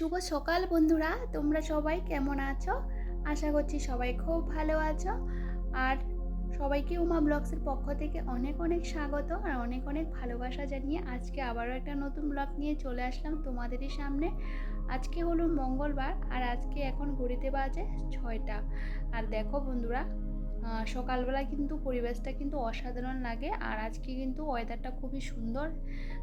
শুভ সকাল বন্ধুরা, তোমরা সবাই কেমন আছো? আশা করছি সবাই খুব ভালো আছো। আর সবাইকে উমা ব্লগসের পক্ষ থেকে অনেক অনেক স্বাগত আর অনেক অনেক ভালোবাসা জানিয়ে আজকে আবারও একটা নতুন ব্লগ নিয়ে চলে আসলাম তোমাদেরই সামনে। আজকে হলো মঙ্গলবার আর আজকে এখন ঘড়িতে বাজে ছয়টা। আর দেখো বন্ধুরা সকালবেলা কিন্তু পরিবেশটা কিন্তু অসাধারণ লাগে। আর আজকে কিন্তু ওয়েদারটা খুবই সুন্দর।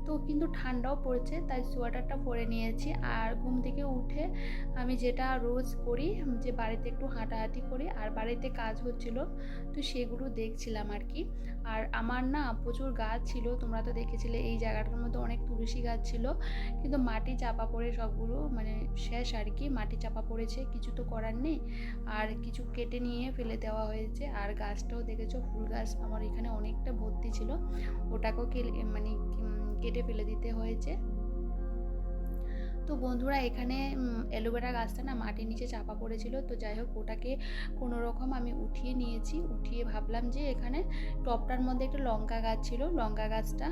তো কিন্তু ঠান্ডাও পড়েছে, তাই সোয়েটারটা পরে নিয়েছি। আর ঘুম থেকে উঠে আমি যেটা রোজ করি, যে বাড়িতে একটু হাঁটাহাঁটি করি, আর বাড়িতে কাজ হচ্ছিল, তো সেগুলো দেখছিলাম আর কি। আর আমার না প্রচুর গাছ ছিল, তোমরা তো দেখেছিলে এই জায়গাটার মধ্যে অনেক তুলসী গাছ ছিল। কিন্তু মাটি চাপা পড়ে সবগুলো মানে শেষ আর কি। মাটি চাপা পড়েছে, কিছু তো করার নেই। আর কিছু কেটে নিয়ে ফেলে দেওয়া হয়েছে। আর গাছটাও দেখেছ? ফুল গাছ আমার এখানে অনেকটা ভর্তি ছিল। ওটাকেও মানে কেটে ফেলে দিতে হয়েছে। তো বন্ধুরা এখানে অ্যালোভেরা গাছটা না মাটির নিচে চাপা পড়েছিল। তো যাই হোক ওটাকে কোনো রকম আমি উঠিয়ে নিয়েছি। উঠিয়ে ভাবলাম যে এখানে টপটার মধ্যে একটা লঙ্কা গাছ ছিল। লঙ্কা গাছটা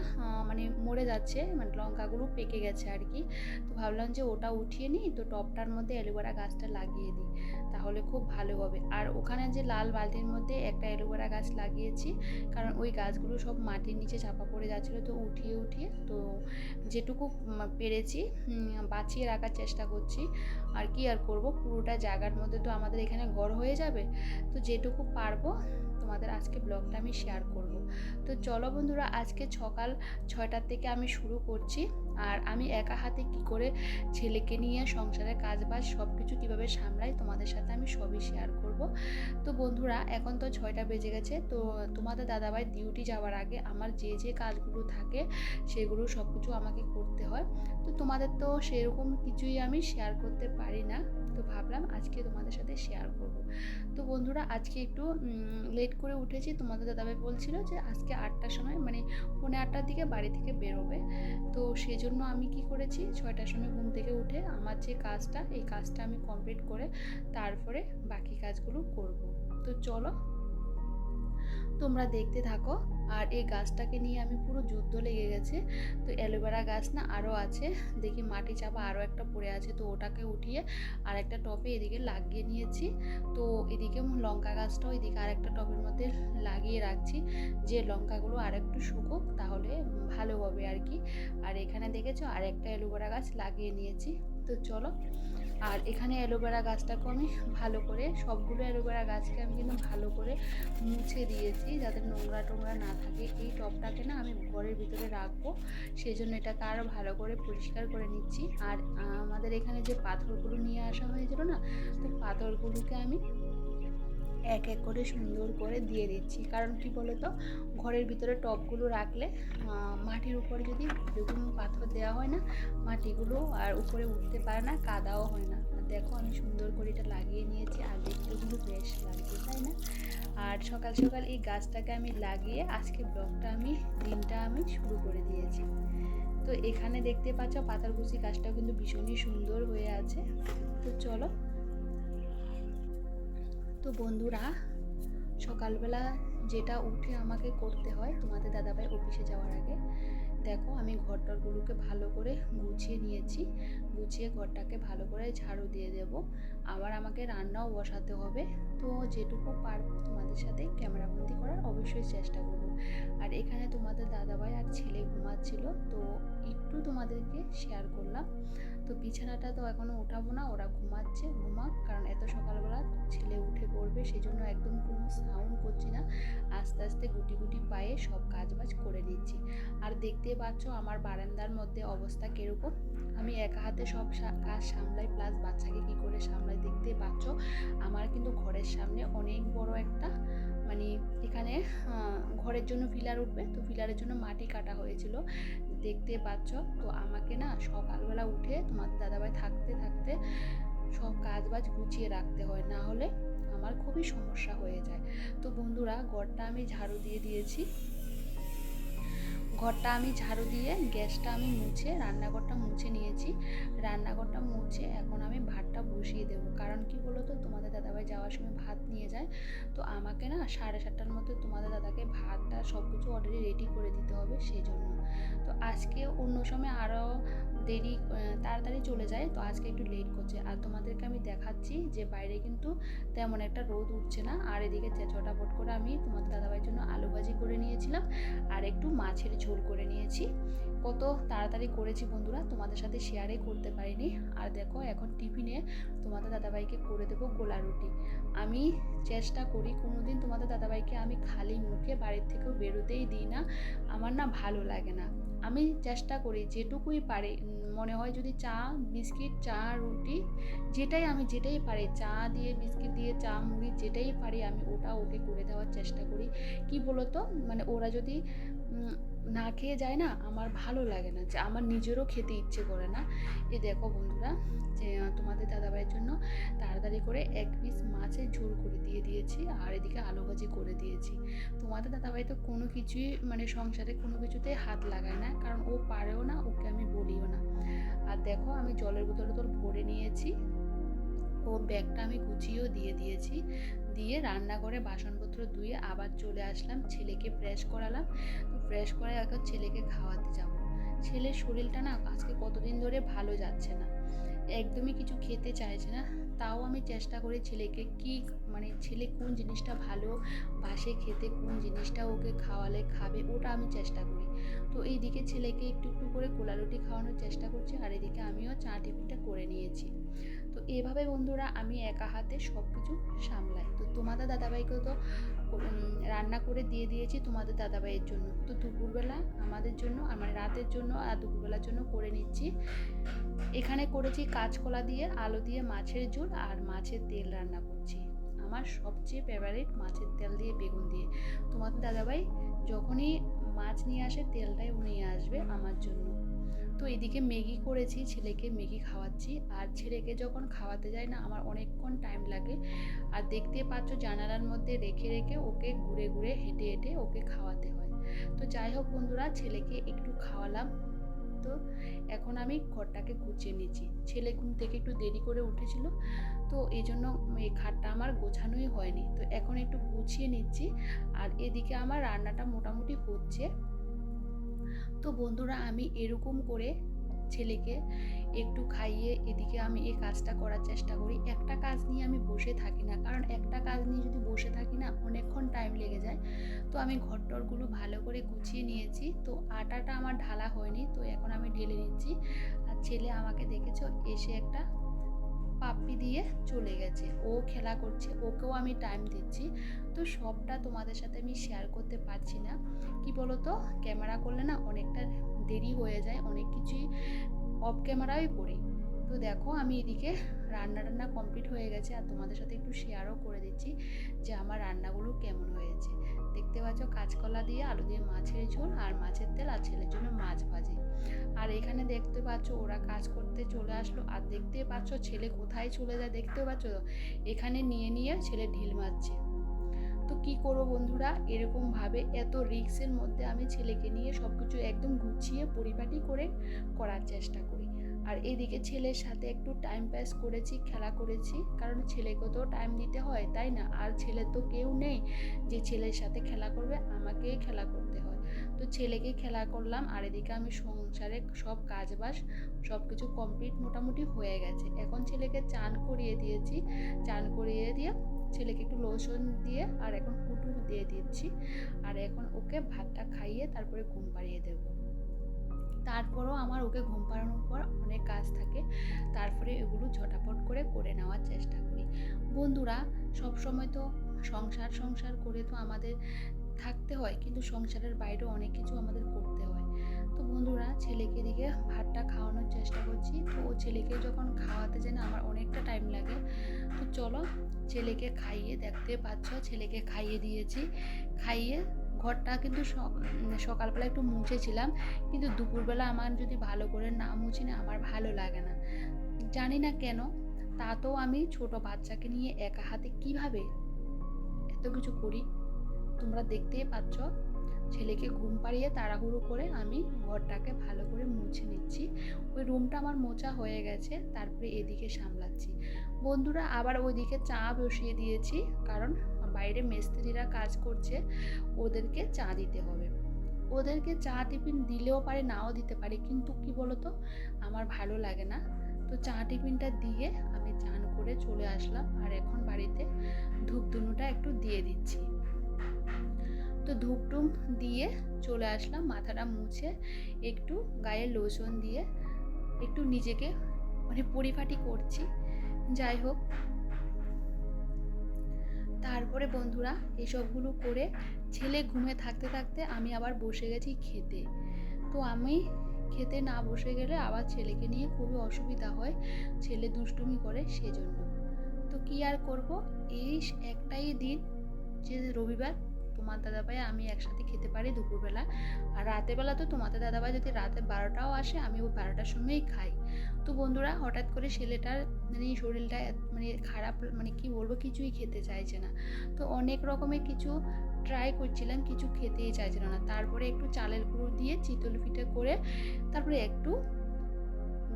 মানে মরে যাচ্ছে মানে লঙ্কাগুলো পেকে গেছে আর কি। তো ভাবলাম যে ওটা উঠিয়ে নিই তো টপটার মধ্যে অ্যালোভেরা গাছটা লাগিয়ে দিই। তাহলে খুব ভালো হবে। আর ওখানে যে লাল বালতির মধ্যে একটা অ্যালোভেরা গাছ লাগিয়েছি কারণ ওই গাছগুলো সব মাটির নিচে চাপা পড়ে যাচ্ছিল তো উঠিয়ে উঠিয়ে তো যেটুকু পেরেছি উম, বাঁচিয়ে রাখার চেষ্টা করছি। আর কি আর করব? পুরোটা জায়গার মধ্যে তো আমাদের এখানে গড় হয়ে যাবে। তো যেটুকু পারব, তোমাদের আজকে ব্লগটা আমি শেয়ার করব। তো চলো বন্ধুরা, আজকে সকাল ছয়টার থেকে আমি শুরু করছি। আর আমি একা হাতে কি করে ছেলেকে নিয়ে সংসারের কাজ বাজ সব কিছু কীভাবে সামলাই তোমাদের সাথে আমি সবই শেয়ার করব। তো বন্ধুরা, এখন তো ছয়টা বেজে গেছে, তো তোমাদের দাদাভাই ডিউটি যাওয়ার আগে আমার যে যে কাজগুলো থাকে সেগুলো সব কিছু আমাকে করতে হয়। তো তোমাদের তো সেরকম কিছুই আমি শেয়ার করতে পারি না, তো ভাবলাম আজকে তোমাদের সাথে শেয়ার করব। তো বন্ধুরা, আজকে একটু লেট করে উঠেছি, তোমাদের দাদাভাই বলছিল যে আজকে আটটার সময় মানে পৌনে আটটার দিকে বাড়ি থেকে বেরোবে। তো সেই জন্য আমি কি করেছি? ছয়টার সময় ঘুম থেকে উঠে আমার যে কাজটা, এই কাজটা আমি কমপ্লিট করে তারপরে বাকি কাজগুলো করব। তো চলো তোমরা দেখতে থাকো। আর এই গাছটাকে নিয়ে আমি পুরো যুদ্ধ লেগে গেছে। তো অ্যালোভেরা গাছ না আরও আছে। দেখি মাটি চাপা আরও একটা পড়ে আছে। তো ওটাকে উঠিয়ে আর একটা টপে এদিকে লাগিয়ে নিয়েছি। তো এদিকে লঙ্কা গাছটাও এদিকে আর একটা টবের মধ্যে লাগিয়ে রাখছি। যে লঙ্কাগুলো আর একটু শুকুক তাহলে ভালো হবে আর কি। আর এখানে দেখেছ আর একটা অ্যালোভেরা গাছ লাগিয়ে নিয়েছি। তো চলো আর এখানে অ্যালোভেরা গাছটাকে আমি ভালো করে, সবগুলো অ্যালোভেরা গাছকে আমি কিন্তু ভালো করে মুছে দিয়েছি যাতে নোংরা টোংরা না থাকে। এই টবটাকে না আমি ঘরের ভিতরে রাখব সেই জন্য এটাকে আরও ভালো করে পরিষ্কার করে নিচ্ছি। আর আমাদের এখানে যে পাথরগুলো নিয়ে আসা হয়েছিল না, তো পাথরগুলোকে আমি এক এক করে সুন্দর করে দিয়ে দিচ্ছি। কারণ কি বলতো? ঘরের ভিতরে টবগুলো রাখলে মাটির উপরে যদি এরকম পাথর দেওয়া হয় না, মাটিগুলো আর উপরে উঠতে পারে না, কাদাও হয় না। দেখো আমি সুন্দর করে এটা লাগিয়ে নিয়েছি, আর দেখতে কিন্তু বেশ লাগছে, তাই না? আর সকাল সকাল এই গাছটাকে আমি লাগিয়ে আজকে ব্লগটা আমি, দিনটা আমি শুরু করে দিয়েছি। তো এখানে দেখতে পাচ্ছ পাতারকুচি গাছটাও কিন্তু ভীষণই সুন্দর হয়ে আছে। তো চলো তো বন্ধুরা, সকালবেলা যেটা উঠে আমাকে করতে হয় তোমাদের দাদাভাই অফিসে যাওয়ার আগে, দেখো আমি ঘরটরগুলোকে ভালো করে গুছিয়ে নিয়েছি, গুছিয়ে ঘরটাকে ভালো করে ঝাড়ু দিয়ে দেব। আবার আমাকে রান্নাও বসাতে হবে, তো যেটুকু পারব তোমাদের সাথে ক্যামেরাবন্দি করার অবশ্যই চেষ্টা করব। আর এখানে তোমাদের দাদাভাই আর ছেলে ঘুমাচ্ছিল, তো একটু তোমাদেরকে শেয়ার করলাম। তো বিছানাটা তো এখনও উঠাবো না, ওরা ঘুমাচ্ছে, ঘুমাক, কারণ এত সকালবেলা ছেলে উঠে পড়বে সেই জন্য একদম কোনো সাউন্ড করছি না। আস্তে আস্তে গুটি গুটি পায়ে সব কাজ বাজ করে নিচ্ছি। আর দেখতে পাচ্ছ আমার বারান্দার মধ্যে অবস্থা কীরকম? আমি একা হাতে সব কাজ সামলাই প্লাস বাচ্চাকে কি করে সামলাই দেখতে পাচ্ছ? আমার কিন্তু ঘরের সামনে অনেক বড় একটা মানে এখানে ঘরের জন্য ফিলার উঠবে, তো ফিলারের জন্য মাটি কাটা হয়েছিল। দেখতে পাচ্ছ? তো আমাকে না সকালবেলা উঠে তোমাদের দাদাভাই থাকতে থাকতে সব কাজ বাজ গুছিয়ে রাখতে হয়, না হলে আমার খুবই সমস্যা হয়ে যায়। তো বন্ধুরা, ঘরটা আমি ঝাড়ু দিয়ে দিয়েছি। ঘরটা আমি ঝাড়ু দিয়ে, গ্যাসটা আমি মুছে, রান্নাঘরটা মুছে নিয়েছি। রান্নাঘরটা মুছে এখন আমি ভাতটা বসিয়ে দেবো। কারণ কি বলো তো তোমাদের দাদাভাই যাওয়ার সময় ভাত নিয়ে যায়। তো আমাকে না সাড়ে সাতটার মধ্যে তোমাদের দাদাকে ভাতটা সব কিছু অলরেডি রেডি করে দিতে হবে সেই জন্য তো আজকে অন্য সময় আরও দেরি তাড়াতাড়ি চলে যায়। তো আজকে একটু লেট করছে। আর তোমাদেরকে আমি দেখাচ্ছি যে বাইরে কিন্তু তেমন একটা রোদ উঠছে না। আর এদিকে চটাপট করে আমি তোমাদের দাদাভাইয়ের জন্য আলু ভাজি করে নিয়েছিলাম। আর একটু মাছের ঝোল করে নিয়েছি। কত তাড়াতাড়ি করেছি বন্ধুরা, তোমাদের সাথে শেয়ারে করতে পারিনি। আর দেখো, এখন টিফিনে তোমাদের দাদাভাইকে করে দেবো গোলা রুটি। আমি চেষ্টা করি কোনো দিন তোমাদের দাদাভাইকে আমি খালি মুখে বাড়ির থেকেও বেরোতেই দিই না। আমার না ভালো লাগে না। আমি চেষ্টা করি যেটুকুই পারি, মনে হয় যদি চা, বিস্কিট, চা, রুটি, যেটাই আমি যেটাই পারি, চা দিয়ে, বিস্কিট দিয়ে, চা, মুড়ি, যেটাই পারি আমি ওটা ওকে করে দেওয়ার চেষ্টা করি। কি বলতো? মানে ওরা যদি না খেয়ে যায় না, আমার ভালো লাগে না, যে আমার নিজেরও খেতে ইচ্ছে করে না। এ দেখো বন্ধুরা, যে তোমাদের দাদাভাইয়ের জন্য তাড়াতাড়ি করে এক পিস মাছের ঝোল করে দিয়ে দিয়েছি, আর এদিকে আলু ভাজি করে দিয়েছি। তোমাদের দাদাভাই তো কোনো কিছুই মানে সংসারে কোনো কিছুতে হাত লাগায় না, কারণ ও পারেও না, ওকে আমি বলিও না। আর দেখো, আমি জলের বোতল বোতল ভরে নিয়েছি, ওর ব্যাগটা আমি গুছিয়েও দিয়ে দিয়েছি। দিয়ে রান্নাঘরে বাসনপত্র ধুয়ে আবার চলে আসলাম, ছেলেকে ফ্রেশ করালাম। তো ফ্রেশ করে এখন ছেলেকে খাওয়াতে যাব। ছেলের শরীরটা না আজকে কতদিন ধরে ভালো যাচ্ছে না। একদমই কিছু খেতে চাইছে না। তাও আমি চেষ্টা করি ছেলেকে কি মানে ছেলে কোন জিনিসটা ভালো, বাসে খেতে কোন জিনিসটা ওকে খাওয়ালে খাবে, ওটা আমি চেষ্টা করি। তো এইদিকে ছেলেকে একটু একটু করে কোলারুটি খাওয়ানোর চেষ্টা করছি, আর এদিকে আমিও চা টিফিনটা করে নিয়েছি। তো এভাবে বন্ধুরা আমি একা হাতে সব কিছু সামলাই। তো তোমাদের দাদাভাইকেও তো রান্না করে দিয়ে দিয়েছি তোমাদের দাদাভাইয়ের জন্য। তো দুপুরবেলা আমাদের জন্য আমার রাতের জন্য আর দুপুরবেলার জন্য করে নিচ্ছি। এখানে করেছি কাঁচকলা দিয়ে, আলু দিয়ে, মাছের ঝোল আর মাছের তেল রান্না করছি। আমার সবচেয়ে ফেভারিট মাছের তেল দিয়ে বেগুন দিয়ে। তোমাদের দাদাভাই যখনই মাছ নিয়ে আসে তেলটাই নিয়ে আসবে আমার জন্য। তো এদিকে ম্যাগি করেছি, ছেলেকে ম্যাগি খাওয়াচ্ছি। আর ছেলেকে যখন খাওয়াতে যাই না, আমার অনেকক্ষণ টাইম লাগে। আর দেখতে পাচ্ছ জানালার মধ্যে রেখে রেখে ওকে ঘুরে ঘুরে হেঁটে হেঁটে ওকে খাওয়াতে হয়। তো যাই হোক বন্ধুরা, ছেলেকে একটু খাওয়ালাম। তো এখন আমি ঘরটাকে গুছিয়ে নিচ্ছি। ছেলে ঘুম থেকে একটু দেরি করে উঠেছিল, তো এই জন্য এই খাটটা আমার গোছানোই হয়নি। তো এখন একটু গুছিয়ে নিচ্ছি। আর এদিকে আমার রান্নাটা মোটামুটি হচ্ছে। তো বন্ধুরা আমি এরকম করে ছেলেকে একটু খাইয়ে এদিকে আমি এই কাজটা করার চেষ্টা করি। একটা কাজ নিয়ে আমি বসে থাকি না, কারণ একটা কাজ নিয়ে যদি বসে থাকি না অনেকক্ষণ টাইম লেগে যায়। তো আমি ঘরটরগুলো ভালো করে গুছিয়ে নিয়েছি। তো আটাটা আমার ঢালা হয়নি, তো এখন আমি ঢেলে নিচ্ছি। আর ছেলে আমাকে দেখেছ, এসে একটা পাপ্পি দিয়ে চলে গেছে। ও খেলা করছে, ওকেও আমি টাইম দিচ্ছি। তো সবটা তোমাদের সাথে আমি শেয়ার করতে পারছি না। কি বলো তো ক্যামেরা করলে না অনেকটা দেরি হয়ে যায়, অনেক কিছুই অফ ক্যামেরাই করি তো দেখো, আমি এদিকে রান্না টান্না কমপ্লিট হয়ে গেছে আর তোমাদের সাথে একটু শেয়ারও করে দিচ্ছি যে আমার রান্নাগুলো কেমন হয়েছে। দেখতে পাচ্ছ কাঁচকলা দিয়ে আলু দিয়ে মাছের ঝোল আর মাছের তেল আর ছেলের জন্য মাছ ভাজি। আর এখানে দেখতে পাচ্ছ ওরা কাজ করতে চলে আসলো আর দেখতে পাচ্ছ ছেলে কোথায় চলে যায় দেখতে পাচ্ছ এখানে নিয়ে নিয়ে ছেলে ঢিল মারছে। তো কি করব বন্ধুরা? এরকমভাবে এত রিক্সের মধ্যে আমি ছেলেকে নিয়ে সব কিছু একদম গুছিয়ে পরিপাটি করে করার চেষ্টা করি। আর এদিকে ছেলের সাথে একটু টাইম পাস করেছি, খেলা করেছি। কারণ ছেলেকে তো টাইম দিতে হয়, তাই না? আর ছেলে তো কেউ নেই যে ছেলের সাথে খেলা করবে, আমাকেই খেলা করতে হয়। তো ছেলেকে খেলা করলাম, আর এদিকে আমি সংসারে সব কাজ বাস সব কিছু কমপ্লিট মোটামুটি হয়ে গেছে। এখন ছেলেকে চান করিয়ে দিয়েছি, চান করিয়ে দিয়ে ছেলেকে একটু লোশন দিয়ে, আর এখন ফুটু দিয়ে দিচ্ছি। আর এখন ওকে ভাতটা খাইয়ে তারপরে ঘুম পাড়িয়ে দেব। তারপরও আমার ওকে ঘুম পাড়ানোর পর অনেক কাজ থাকে। তারপরে এগুলো ঝটাপট করে করে নেওয়ার চেষ্টা করি। বন্ধুরা সব সময় তো সংসার সংসার করে তো আমাদের থাকতে হয়, কিন্তু সংসারের বাইরেও অনেক কিছু আমাদের করতে হয়। বন্ধুরা, ছেলেকে দিকে ভাতটা খাওয়ানোর চেষ্টা করছি। তো ও ছেলেকে যখন খাওয়াতে যায় না, আমার অনেকটা টাইম লাগে। তো চলো ছেলেকে খাইয়ে দেখতে পাচ্ছ, ছেলেকে খাইয়ে দিয়েছি। খাইয়ে ঘরটা কিন্তু সকালবেলা একটু মুছেছিলাম। কিন্তু দুপুরবেলা আমার যদি ভালো করে না মুছি না, আমার ভালো লাগে না। জানি না কেন, তাতেও আমি ছোট বাচ্চাকে নিয়ে একা হাতে কীভাবে এত কিছু করি? তোমরা দেখতেই পাচ্ছ। ছেলেকে ঘুম পাড়িয়ে তাড়াহুড়ো করে আমি ঘরটাকে ভালো করে মুছে নিচ্ছি। ওই রুমটা আমার মোছা হয়ে গেছে, তারপরে এদিকে সামলাচ্ছি। বন্ধুরা, আবার ওইদিকে চা বসিয়ে দিয়েছি, কারণ বাইরে মিস্ত্রিরা কাজ করছে, ওদেরকে চা দিতে হবে। ওদেরকে চা টিফিন দিলেও পারে, নাও দিতে পারে, কিন্তু কি বলতো, আমার ভালো লাগে না। তো চা টিফিনটা দিয়ে আমি চান করে চলে আসলাম, আর এখন বাড়িতে ধূপ ধুনুটা একটু দিয়ে দিচ্ছি। তো ধূপ টুপ দিয়ে চলে আসলাম, মাথাটা মুছে একটু গায়ে লোশন দিয়ে একটু নিজেকে মানে পরিপাটি করছি। যাই হোক, তারপরে বন্ধুরা এসবগুলো করে ছেলে ঘুমে থাকতে থাকতে আমি আবার বসে গেছি খেতে। তো আমি খেতে না বসে গেলে আবার ছেলেকে নিয়ে খুবই অসুবিধা হয়, ছেলে দুষ্টুমি করে সেজন্য। তো কি আর করব? এই একটাই দিন, যে রবিবার তোমার দাদাভাই আমি একসাথে খেতে পারি দুপুরবেলা। আর রাতেরবেলা তো তোমাদের দাদাভাই যদি রাতে বারোটাও আসে, আমি ওই বারোটার সময়ই খাই। তো বন্ধুরা, হঠাৎ করে ছেলেটার মানে শরীরটা মানে খারাপ মানে কি বলব, কিছুই খেতে চাইছে না। তো অনেক রকমের কিছু ট্রাই করছিলাম, কিছু খেতেই চাইছিল না। তারপরে একটু চালের গুঁড়ো দিয়ে চিতল পিঠে করে, তারপরে একটু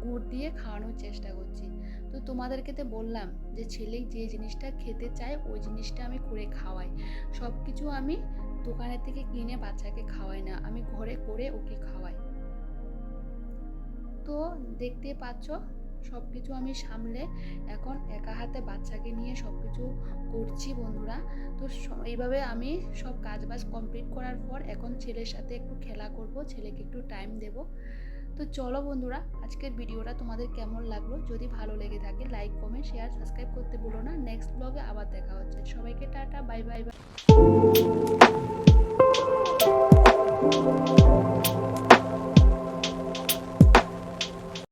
গুড় দিয়ে খাওয়ানোর চেষ্টা করছি। তো তোমাদেরকে তো বললাম যে ছেলে যে জিনিসটা খেতে চায়, ওই জিনিসটা আমি করে খাওয়াই। সব কিছু আমি দোকানের থেকে কিনে বাচ্চাকে খাওয়াই না, আমি ঘরে করে ওকে খাওয়াই। তো দেখতে পাচ্ছ সব কিছু আমি সামলে এখন একা হাতে বাচ্চাকে নিয়ে সব কিছু করছি বন্ধুরা। তো এইভাবে আমি সব কাজ বাজ কমপ্লিট করার পর এখন ছেলের সাথে একটু খেলা করব, ছেলেকে একটু টাইম দেব। তো চলো বন্ধুরা, আজকের ভিডিওটা তোমাদের কেমন লাগল? যদি ভালো লেগে থাকে লাইক কমেন্ট শেয়ার সাবস্ক্রাইব করতে ভুলো না। নেক্সট ব্লগে আবার দেখা হচ্ছে। সবাইকে টাটা বাই বাই বাই